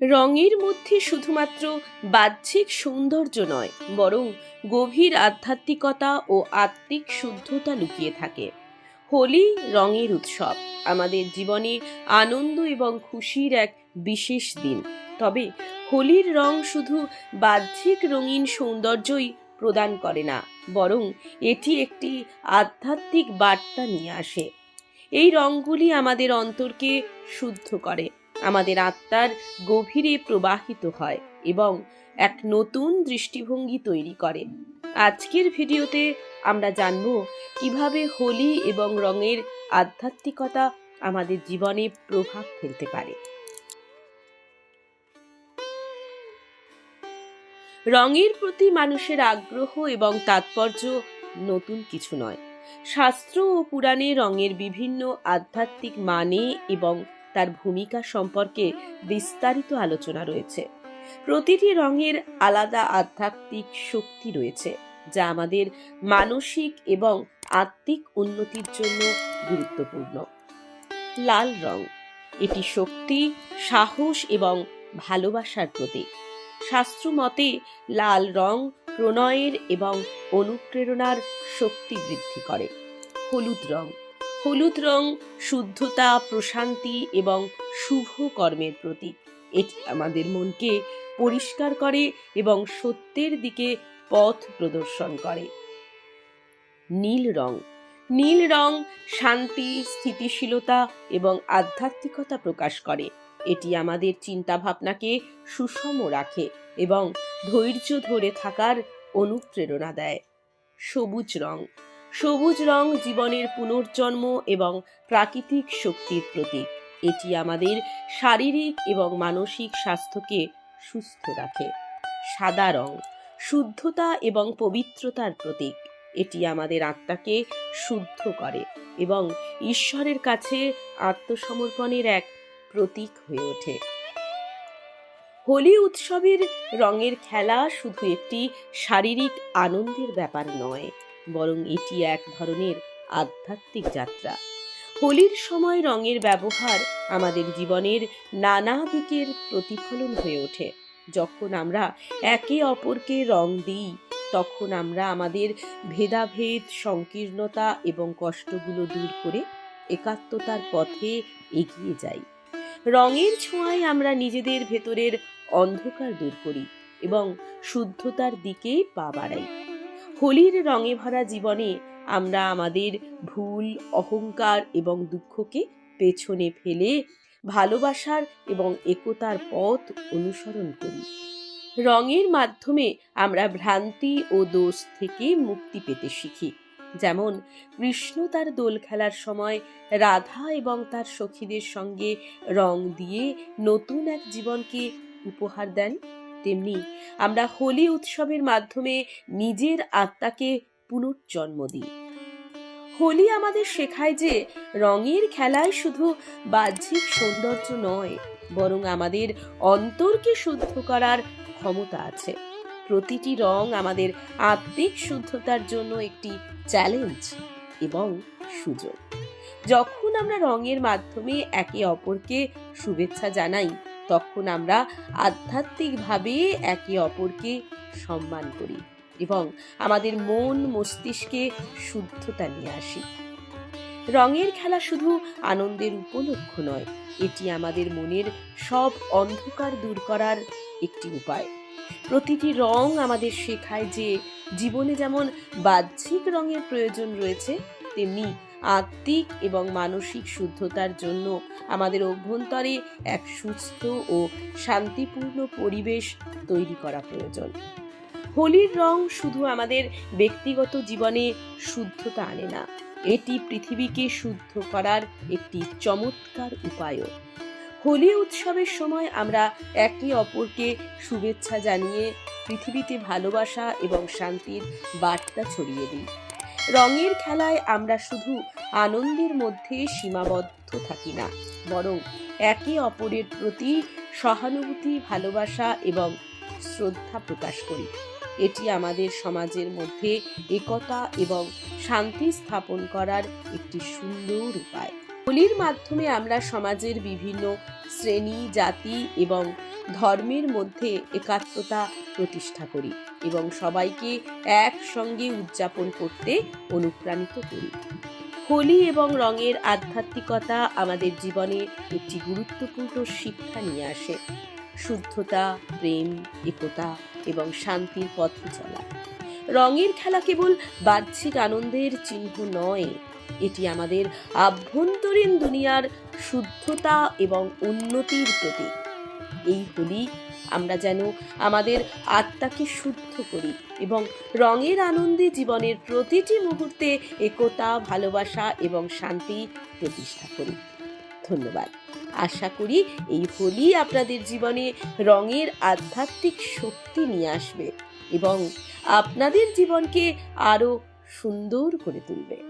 রঙের মধ্যে শুধুমাত্র বাহ্যিক সৌন্দর্য নয়, বরং গভীর আধ্যাত্মিকতা ও আত্মিক শুদ্ধতা লুকিয়ে থাকে। হোলি রঙের উৎসব, আমাদের জীবনে আনন্দ এবং খুশির এক বিশেষ দিন। তবে হোলির রং শুধু বাহ্যিক রঙিন সৌন্দর্যই প্রদান করে না, বরং এটি একটি আধ্যাত্মিক বার্তা নিয়ে আসে। এই রঙগুলি আমাদের অন্তরকে শুদ্ধ করে আমাদের আত্মার গভীরে প্রবাহিত হয় এবং এক নতুন দৃষ্টিভঙ্গি তৈরি করে। আজকের ভিডিওতে আমরা জানব কীভাবে হোলি এবং রঙের আধ্যাত্মিকতা আমাদের জীবনে প্রভাব ফেলতে পারে। রঙের প্রতি মানুষের আগ্রহ এবং তাৎপর্য নতুন কিছু নয়। শাস্ত্র ও পুরাণে রঙের বিভিন্ন আধ্যাত্মিক মানে এবং তার ভূমিকা সম্পর্কে বিস্তারিত আলোচনা রয়েছে। প্রতিটি রঙের আলাদা আধ্যাত্মিক শক্তি রয়েছে, যা আমাদের মানসিক এবং আত্মিক উন্নতির জন্য গুরুত্বপূর্ণ। লাল রং, এটি শক্তি, সাহস এবং ভালোবাসার প্রতীক। শাস্ত্র মতে, লাল রং প্রণয়ের এবং অনুপ্রেরণার শক্তি বৃদ্ধি করে। হলুদ রং হলুদ রং, শুদ্ধতা, প্রশান্তি এবং শুভ কর্মের প্রতীক। এটি আমাদের মনকে পরিষ্কার করে এবং সত্যের দিকে পথ প্রদর্শন করে। নীল রং। নীল রং শান্তি, স্থিতিশীলতা এবং আধ্যাত্মিকতা প্রকাশ করে। এটি আমাদের চিন্তাভাবনাকে সুষম রাখে এবং ধৈর্য ধরে থাকার অনুপ্রেরণা দেয়। সবুজ রং। সবুজ রং জীবনের পুনর্জন্ম এবং প্রাকৃতিক শক্তির প্রতীক। এটি আমাদের শারীরিক এবং মানসিক স্বাস্থ্যকে সুস্থ রাখে। সাদা রং শুদ্ধতা এবং পবিত্রতার প্রতীক। এটি আমাদের আত্মাকে শুদ্ধ করে এবং ঈশ্বরের কাছে আত্মসমর্পণের এক প্রতীক হয়ে ওঠে। হোলি উৎসবের রঙের খেলা শুধু একটি শারীরিক আনন্দের ব্যাপার নয় বরং এটি এক ধরনের আধ্যাত্মিক যাত্রা। হোলির সময় রঙের ব্যবহার আমাদের জীবনের নানা দিকের প্রতিফলন হয়ে ওঠে। যখন আমরা একে অপরকে রং দিই, তখন আমরা আমাদের ভেদাভেদ, সংকীর্ণতা এবং কষ্টগুলো দূর করে একাত্মতার পথে এগিয়ে যাই। রঙের ছোঁয়ায় আমরা নিজেদের ভেতরের অন্ধকার দূর করি এবং শুদ্ধতার দিকে পা বাড়াই। হোলির রঙে ভরা জীবনে আমরা আমাদের ভুল, অহংকার এবং দুঃখকে পেছনে ফেলে ভালোবাসার এবং একতার পথ অনুসরণ করি। রঙের মাধ্যমে আমরা ভ্রান্তি ও দোষ থেকে মুক্তি পেতে শিখি। যেমন, কৃষ্ণ তার দোল খেলার সময় রাধা এবং তার সখীদের সঙ্গে রং দিয়ে নতুন এক জীবনকে উপহার দেন। তেমনি আমরা হোলি উৎসবের মাধ্যমে নিজের আত্মাকে পুনর্জন্ম দিই। হোলি আমাদের শেখায় যে রঙের খেলায় শুধু বাহ্যিক সৌন্দর্য নয়, বরং আমাদের অন্তরকে শুদ্ধ করার ক্ষমতা আছে। প্রতিটি রং আমাদের আত্মিক শুদ্ধতার জন্য একটি চ্যালেঞ্জ এবং সুযোগ। যখন আমরা রঙের মাধ্যমে একে অপরকে শুভেচ্ছা জানাই তখন আমরা আধ্যাত্মিকভাবে একে অপরকে সম্মান করি এবং আমাদের মন মস্তিষ্কে শুদ্ধতা নিয়ে আসি। রঙের খেলা শুধু আনন্দের উপলক্ষ নয়, এটি আমাদের মনের সব অন্ধকার দূর করার একটি উপায়। প্রতিটি রং আমাদের শেখায় যে জীবনে যেমন বাহ্যিক রঙের প্রয়োজন রয়েছে, তেমনি আত্মিক এবং মানসিক শুদ্ধতার জন্য আমাদের অভ্যন্তরে এক সুস্থ ও শান্তিপূর্ণ পরিবেশ তৈরি করা প্রয়োজন। হোলির রং শুধু আমাদের ব্যক্তিগত জীবনে শুদ্ধতা আনে না, এটি পৃথিবীকে শুদ্ধ করার একটি চমৎকার উপায়ও। হোলি উৎসবের সময় আমরা একে অপরকে শুভেচ্ছা জানিয়ে পৃথিবীতে ভালোবাসা এবং শান্তির বার্তা ছড়িয়ে দিই। রঙের খেলায় আমরা শুধু আনন্দের মধ্যে সীমাবদ্ধ থাকি না, বরং একে অপরের প্রতি সহানুভূতি, ভালোবাসা এবং শ্রদ্ধা প্রকাশ করি। এটি আমাদের সমাজের মধ্যে একতা এবং শান্তি স্থাপন করার একটি সুন্দর উপায়। হোলির মাধ্যমে আমরা সমাজের বিভিন্ন শ্রেণি, জাতি এবং ধর্মের মধ্যে একাত্মতা প্রতিষ্ঠা করি এবং সবাইকে একসঙ্গে উদযাপন করতে অনুপ্রাণিত করি। হোলি এবং রঙের আধ্যাত্মিকতা আমাদের জীবনে একটি গুরুত্বপূর্ণ শিক্ষা নিয়ে আসে। শুদ্ধতা, প্রেম, একতা এবং শান্তির পথে চলা। রঙের খেলা কেবল বাহ্যিক আনন্দের চিহ্ন নয় এটি আমাদের আভ্যন্তরীণ দুনিয়ার শুদ্ধতা এবং উন্নতির প্রতীক। এই হোলি আমরা যেন আমাদের আত্মাকে শুদ্ধ করি এবং রঙের আনন্দে জীবনের প্রতিটি মুহূর্তে একতা, ভালোবাসা এবং শান্তি প্রতিষ্ঠা করি। ধন্যবাদ। আশা করি এই হোলি আপনাদের জীবনে রঙের আধ্যাত্মিক শক্তি নিয়ে আসবে এবং আপনাদের জীবনকে আরও সুন্দর করে তুলবে।